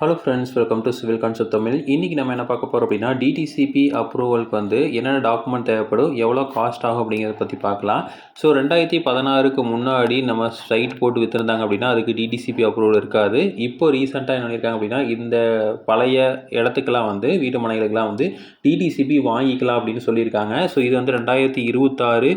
Hello friends welcome to civil concept Tamil இன்றைக்கி நம்ம என்ன பார்க்க போகிறோம் அப்படின்னா டிடிசிபி அப்ரூவலுக்கு வந்து என்னென்ன டாக்குமெண்ட் தேவைப்படும் எவ்வளோ காஸ்ட் ஆகும் அப்படிங்கிறத பற்றி பார்க்கலாம். ஸோ ரெண்டாயிரத்தி பதினாறுக்கு முன்னாடி நம்ம சைட் போட்டு விற்றுருந்தாங்க அப்படின்னா அதுக்கு டிடிசிபி அப்ரூவல் இருக்காது. இப்போ ரீசெண்டாக என்ன பண்ணியிருக்காங்க அப்படின்னா இந்த பழைய இடத்துக்கெல்லாம் வந்து வீட்டு மனைகளுக்கெல்லாம் வந்து டிடிசிபி வாங்கிக்கலாம் அப்படின்னு சொல்லியிருக்காங்க. ஸோ இது வந்து ரெண்டாயிரத்தி இருபத்தாறு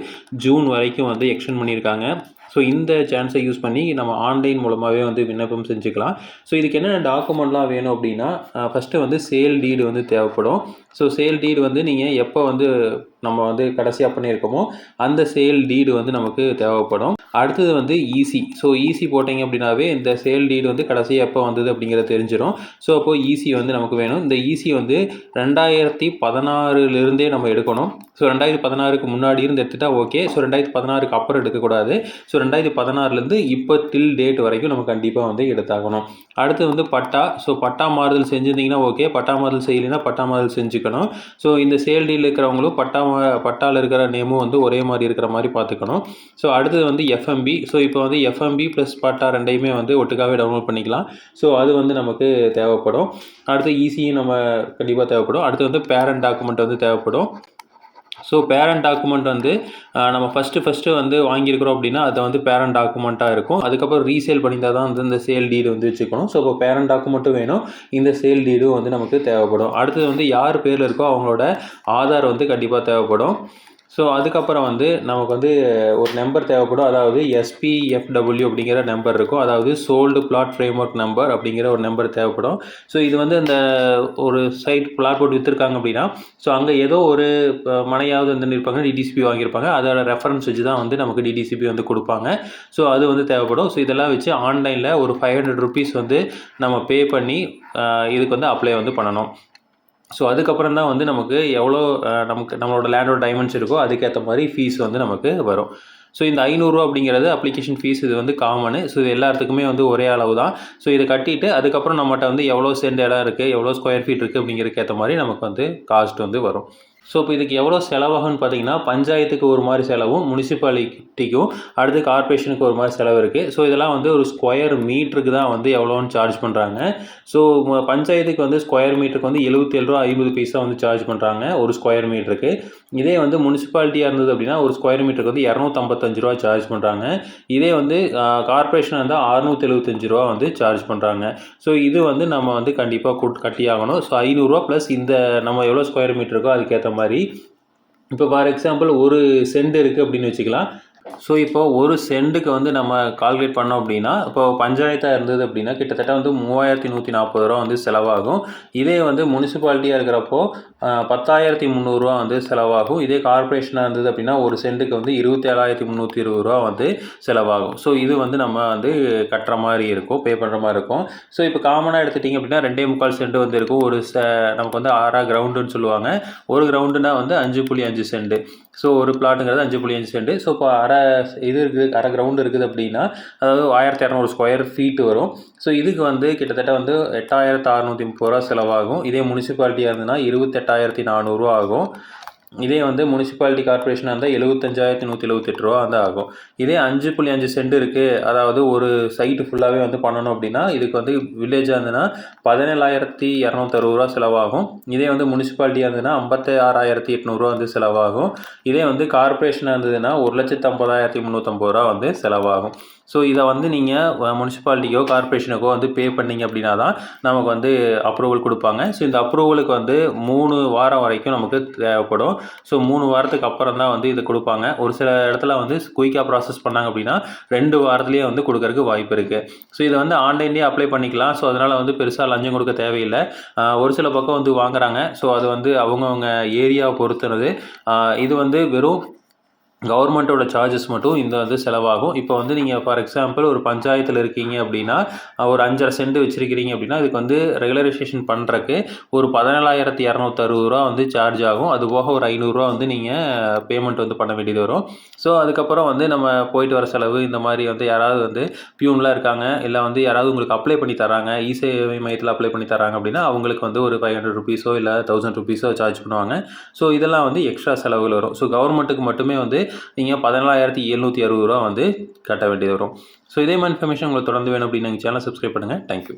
ஜூன் வரைக்கும் வந்து எக்ஸ்டெண்ட் பண்ணியிருக்காங்க. ஸோ இந்த சான்ஸை யூஸ் பண்ணி நம்ம ஆன்லைன் மூலமாகவே வந்து விண்ணப்பம் செஞ்சுக்கலாம். ஸோ இதுக்கு என்னென்ன டாக்குமெண்ட்லாம் வேணும் அப்படின்னா ஃபஸ்ட்டு வந்து சேல் டீடு வந்து தேவைப்படும். ஸோ சேல் டீடு வந்து நீங்கள் எப்போ வந்து நம்ம வந்து கடைசியாக பண்ணியிருக்கோமோ அந்த சேல் டீடு வந்து நமக்கு தேவைப்படும். அடுத்தது வந்து ஈசி ஸோ ஈசி போட்டிங்க அப்படின்னாவே இந்த சேல் டீடு வந்து கடைசியாக எப்போ வந்தது அப்படிங்கிறத தெரிஞ்சிடும் ஸோ அப்போது ஈசி வந்து நமக்கு வேணும். இந்த ஈசி வந்து ரெண்டாயிரத்தி பதினாறுலேருந்தே நம்ம எடுக்கணும். ஸோ ரெண்டாயிரத்தி பதினாறுக்கு முன்னாடி இருந்து எடுத்துகிட்டா ஓகே ஸோ ரெண்டாயிரத்தி பதினாறுக்கு அப்புறம் எடுக்கக்கூடாது. ஸோ ரெண்டாயிரத்தி பதினாறுலேருந்து இப்போ டில் டேட் வரைக்கும் நம்ம கண்டிப்பாக வந்து எடுத்தாகணும். அடுத்து வந்து பட்டா. ஸோ பட்டா மாறுதல் செஞ்சுருந்தீங்கன்னா ஓகே பட்டா மாறுதல் செய்யலைன்னா பட்டா மாறுதல் செஞ்சுக்கணும் ஸோ இந்த சேல் டீல் இருக்கிறவங்களும் பட்டா பட்டாவில் இருக்கிற நேமும் வந்து ஒரே மாதிரி இருக்கிற மாதிரி பார்த்துக்கணும். ஸோ அடுத்தது வந்து எஃப்எம்பி ஸோ இப்போ வந்து எஃப்எம்பி ப்ளஸ் பட்டா ரெண்டையுமே வந்து ஒட்டுக்காகவே டவுன்லோட் பண்ணிக்கலாம். ஸோ அது வந்து நமக்கு தேவைப்படும். அடுத்து ஈஸியும் நம்ம கண்டிப்பாக தேவைப்படும். அடுத்து வந்து பேரண்ட் டாக்குமெண்ட் வந்து தேவைப்படும். ஸோ பேரண்ட் டாக்குமெண்ட் வந்து நம்ம ஃபஸ்ட்டு ஃபஸ்ட்டு வந்து வாங்கியிருக்கிறோம் அப்படின்னா அதை வந்து பேரண்ட் டாக்குமெண்ட்டாக இருக்கும். அதுக்கப்புறம் ரீசேல் பண்ணியிருந்தால் தான் வந்து இந்த சேல் டீடு வந்து வச்சுக்கணும். ஸோ இப்போ பேரண்ட் டாக்குமெண்ட்டும் வேணும். இந்த சேல் டீடும் வந்து நமக்கு தேவைப்படும். அடுத்தது வந்து யார் பேரில் இருக்கோ அவங்களோட ஆதார் வந்து கண்டிப்பாக தேவைப்படும். ஸோ அதுக்கப்புறம் வந்து நமக்கு வந்து ஒரு நம்பர் தேவைப்படும். அதாவது எஸ்பிஎஃப்டபிள்யூ அப்படிங்கிற நம்பர் இருக்கும். அதாவது sold flat frame work number அப்படிங்கிற ஒரு நம்பர் தேவைப்படும். ஸோ இது வந்து இந்த ஒரு சைட் பிளாட் போட்டு விற்றுருக்காங்க அப்படின்னா ஸோ அங்கே ஏதோ ஒரு மனையாவது வந்து இருப்பாங்க டிடிசிபி வாங்கியிருப்பாங்க. அதோட ரெஃபரன்ஸ் வச்சு தான் வந்து நமக்கு டிடிசிபி வந்து கொடுப்பாங்க. ஸோ அது வந்து தேவைப்படும். ஸோ இதெல்லாம் வச்சு ஆன்லைனில் ஒரு ஃபைவ் ஹண்ட்ரட் ருபீஸ் வந்து நம்ம பே பண்ணி இதுக்கு வந்து அப்ளை வந்து பண்ணணும். ஸோ அதுக்கப்புறம் தான் வந்து நமக்கு எவ்வளோ நமக்கு நம்மளோட லேண்டோட டைமெண்ட்ஸ் இருக்கோ அதுக்கேற்ற மாதிரி ஃபீஸ் வந்து நமக்கு வரும். ஸோ இந்த ஐநூறுரூவா அப்படிங்கிறது அப்ளிகேஷன் ஃபீஸ் இது வந்து காமனு ஸோ இது எல்லாத்துக்குமே வந்து ஒரே அளவு தான். ஸோ இதை கட்டிட்டு அதுக்கப்புறம் நம்மகிட்ட வந்து எவ்வளோ சென்ட் இடம் இருக்குது எவ்வளோ ஸ்கொயர் ஃபீட் இருக்குது அப்படிங்கிறதுக்கு ஏற்ற மாதிரி நமக்கு வந்து காஸ்ட் வந்து வரும். ஸோ இப்போ இதுக்கு எவ்வளோ செலவாகும்னு பார்த்தீங்கன்னா பஞ்சாயத்துக்கு ஒரு மாதிரி செலவும் முனிசிபாலிட்டிக்கும் அடுத்து கார்பரேஷனுக்கு ஒரு மாதிரி செலவு இருக்குது ஸோ இதெல்லாம் வந்து ஒரு ஸ்கொயர் மீட்டருக்கு தான் வந்து எவ்வளோன்னு சார்ஜ் பண்ணுறாங்க ஸோ பஞ்சாயத்துக்கு வந்து ஸ்கொயர் மீட்டருக்கு வந்து எழுபத்தேழு ரூபா ஐம்பது பைசா வந்து சார்ஜ் பண்ணுறாங்க ஒரு ஸ்கொயர் மீட்டருக்கு இதே வந்து முனிசிபாலிட்டியாக இருந்தது அப்படின்னா ஒரு ஸ்கொயர் மீட்டருக்கு வந்து இரநூத்தம்பத்தஞ்சு ரூபா சார்ஜ் பண்ணுறாங்க இதே வந்து கார்பரேஷனாக இருந்தால் அறுநூற்றி எழுபத்தஞ்சு ரூபா வந்து சார்ஜ் பண்ணுறாங்க ஸோ இது வந்து நம்ம வந்து கண்டிப்பாக கட்டி ஆகணும். ஸோ ஐநூறுரூவா ப்ளஸ் இந்த நம்ம எவ்வளோ ஸ்கொயர் மீட்டருக்கோ அதுக்கேற்ற மாதிரி. இப்போ ஃபார் எக்ஸாம்பிள் ஒரு சென்ட் இருக்குது அப்படின்னு வச்சுக்கலாம். ஸோ இப்போ ஒரு சென்ட்டுக்கு வந்து நம்ம கால்குலேட் பண்ணோம் அப்படின்னா இப்போ பஞ்சாயத்தாக இருந்தது அப்படின்னா கிட்டத்தட்ட வந்து மூவாயிரத்தி நூற்றி நாற்பது ரூபா வந்து செலவாகும். இதே வந்து முனிசிபாலிட்டியாக இருக்கிறப்போ பத்தாயிரத்தி முந்நூறுரூவா வந்து செலவாகும். இதே கார்பரேஷனாக இருந்தது அப்படின்னா ஒரு சென்ட்டுக்கு வந்து இருபத்தி ஏழாயிரத்தி முந்நூற்றி இருபது ரூபா வந்து செலவாகும். ஸோ இது வந்து நம்ம வந்து கட்டுற மாதிரி இருக்கும் பே பண்ணுற மாதிரி இருக்கும். ஸோ இப்போ காமனாக எடுத்துட்டிங்க அப்படின்னா ரெண்டே முக்கால் சென்ட் வந்து இருக்கும். ஒரு ச நமக்கு வந்து ஆறா கிரவுண்டுன்னு சொல்லுவாங்க. ஒரு கிரவுண்டுனா வந்து அஞ்சு புள்ளி அஞ்சு சென்ட் ஸோ ஒரு பிளாட்டுங்கிறது அஞ்சு புள்ளி அஞ்சு சென்ட் ஸோ இப்போ அரை இது இருக்குது அரை கிரவுண்டு இருக்குது அப்படின்னா அதாவது ஆயிரத்தி இரநூறு ஸ்கொயர் ஃபீட் வரும். ஸோ இதுக்கு வந்து கிட்டத்தட்ட வந்து எட்டாயிரத்து அறநூற்றி முப்பது ரூபா செலவாகும். இதே முனிசிபாலிட்டியாக இருந்ததுன்னா இருபத்தெட்டாயிரத்தி நானூறுரூவா ஆகும். இதே வந்து முனிசிபாலிட்டி கார்பரேஷனாக இருந்தால் எழுபத்தஞ்சாயிரத்தி நூற்றி எழுபத்தெட்டு ரூபா வந்து ஆகும். இதே அஞ்சு புள்ளி அஞ்சு சென்ட் இருக்குது அதாவது ஒரு சைட்டு ஃபுல்லாகவே வந்து பண்ணணும் அப்படின்னா இதுக்கு வந்து வில்லேஜாக இருந்ததுன்னா பதினேழாயிரத்தி இரநூத்தறுபது ரூபா செலவாகும். இதே வந்து முனிசிபாலிட்டியாக இருந்ததுன்னா ஐம்பத்தி ஆறாயிரத்தி எட்நூறுரூவா வந்து செலவாகும். இதே வந்து கார்பரேஷனாக இருந்ததுன்னா ஒரு லட்சத்து ஐம்பதாயிரத்தி முந்நூற்றம்பது ரூபா வந்து செலவாகும். ஸோ இதை வந்து நீங்கள் முனிசிபாலிட்டிக்கோ கார்பரேஷனுக்கோ வந்து பே பண்ணிங்க அப்படின்னா தான் நமக்கு வந்து அப்ரூவல் கொடுப்பாங்க. ஸோ இந்த அப்ரூவலுக்கு வந்து மூணு வாரம் வரைக்கும் நமக்கு தேவைப்படும். ஸோ மூணு வாரத்துக்கு அப்புறம் தான் வந்து இதை கொடுப்பாங்க. ஒரு சில இடத்துல வந்து குயிக்காக ப்ராசஸ் பண்ணாங்க அப்படின்னா ரெண்டு வாரத்துலேயே வந்து கொடுக்கறதுக்கு வாய்ப்பு இருக்குது ஸோ இதை வந்து ஆன்லைன்லேயே அப்ளை பண்ணிக்கலாம். ஸோ அதனால் வந்து பெருசாக லஞ்சம் கொடுக்க தேவையில்லை. ஒரு சில பக்கம் வந்து வாங்குறாங்க. ஸோ அது வந்து அவங்கவுங்க ஏரியாவை பொறுத்துனது இது வந்து வெறும் கவர்மெண்ட்டோட சார்ஜஸ் மட்டும் இந்த வந்து செலவாகும். இப்போ வந்து நீங்கள் ஃபார் எக்ஸாம்பிள் ஒரு பஞ்சாயத்தில் இருக்கீங்க அப்படின்னா ஒரு அஞ்சரை சென்ட் வச்சுருக்கிறீங்க அப்படின்னா இதுக்கு வந்து ரெகுலரைசேஷன் பண்ணுறக்கு ஒரு பதினேழாயிரத்தி இரநூத்தறுபது ரூபா வந்து சார்ஜ் ஆகும். அது போக ஒரு ஐநூறுரூவா வந்து நீங்கள் பேமெண்ட் வந்து பண்ண வேண்டியது வரும். ஸோ அதுக்கப்புறம் வந்து நம்ம போயிட்டு வர செலவு இந்த மாதிரி வந்து யாராவது வந்து பியூன்லாம் இருக்காங்க இல்லை வந்து யாராவது உங்களுக்கு அப்ளை பண்ணி தராங்க இசேவை மையத்தில் அப்ளை பண்ணி தராங்க அப்படின்னா அவங்களுக்கு வந்து ஒரு ஃபைவ் ஹண்ட்ரட் ருபீஸோ இல்லை தௌசண்ட் ருபீஸோ சார்ஜ் பண்ணுவாங்க. ஸோ இதெல்லாம் வந்து எக்ஸ்ட்ரா செலவுகள் வரும். ஸோ கவர்மெண்ட்டுக்கு மட்டுமே வந்து நீங்கள் பதினாலாயிரத்தி எழுநூற்றி அறுபது ரூபா வந்து கட்ட வேண்டியது வரும். ஸோ இதே மாதிரி இன்ஃபர்மேஷன் உங்களுக்கு தொடர்ந்து வேணும் அப்படின்னு நீங்கள் சேனல் சப்ஸ்கிரைப் பண்ணுங்கள் தேங்க்யூ